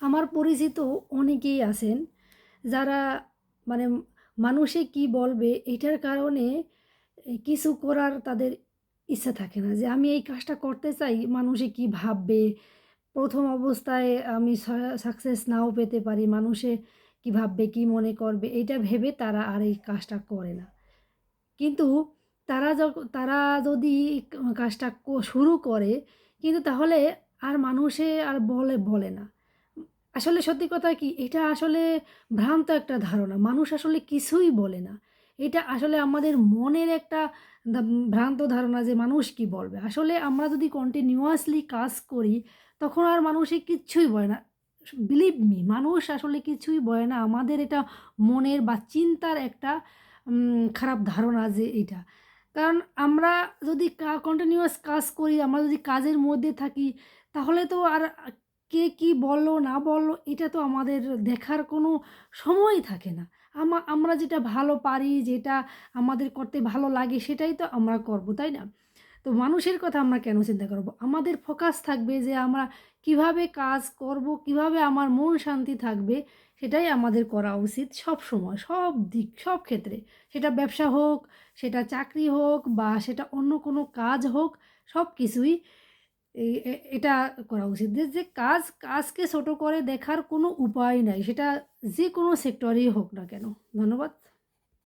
আমার পরিচিত অনেকেই আছেন যারা মানে মানুষে কি বলবে এটার কারণে কিছু করার তাদের ইচ্ছা থাকে না যে আমি এই কাজটা করতে চাই, মানুষে কি ভাববে? প্রথম অবস্থায় আমি সাকসেস নাও পেতে পারি, মানুষে কি ভাববে, কি মনে করবে এটা ভেবে তারা আর এই কাজটা করে না। কিন্তু তারা তারা যদি কাজটা শুরু করে, কিন্তু তাহলে আর মানুষে আর বলে বলে না। আসলে সত্যি কথা কি, এটা আসলে ভ্রান্ত একটা ধারণা। মানুষ আসলে কিছুই বলে না। এটা আসলে আমাদের মনের একটা ভ্রান্ত ধারণা যে মানুষ কি বলবে। আসলে আমরা যদি কন্টিনিউয়াসলি কাজ করি, তখন আর মানুষে কিচ্ছুই বলে না। বিলিভ মি মানুষ আসলে কিছুই বলে না। আমাদের এটা মনের বা চিন্তার একটা খারাপ ধারণা যে এটা। কারণ আমরা যদি কন্টিনিউয়াস কাজ করি, আমরা যদি কাজের মধ্যে থাকি, তাহলে তো আর কে কি বলল, না বলল, এটা তো আমাদের দেখার কোনো সময়ই থাকে না। আমা, আমরা যেটা ভালো পারি, যেটা আমাদের করতে ভালো লাগে, সেটাই তো আমরা করব, তাই না? তো মানুষের কথা আমরা কেন চিন্তা করব? আমাদের ফোকাস থাকবে যে আমরা কীভাবে কাজ করব, কীভাবে আমার মন শান্তি থাকবে, সেটাই আমাদের করা উচিত সব সময় সব দিক, সব ক্ষেত্রে। সেটা ব্যবসা হোক, সেটা চাকরি হোক বা সেটা অন্য কোনো কাজ হোক সব কিছুই এটা করা উচিত। যে কাজ, কাজকে ছোট করে দেখার কোনো উপায় নাই, সেটা যে কোনো সেক্টরেই হোক না কেন। ধন্যবাদ।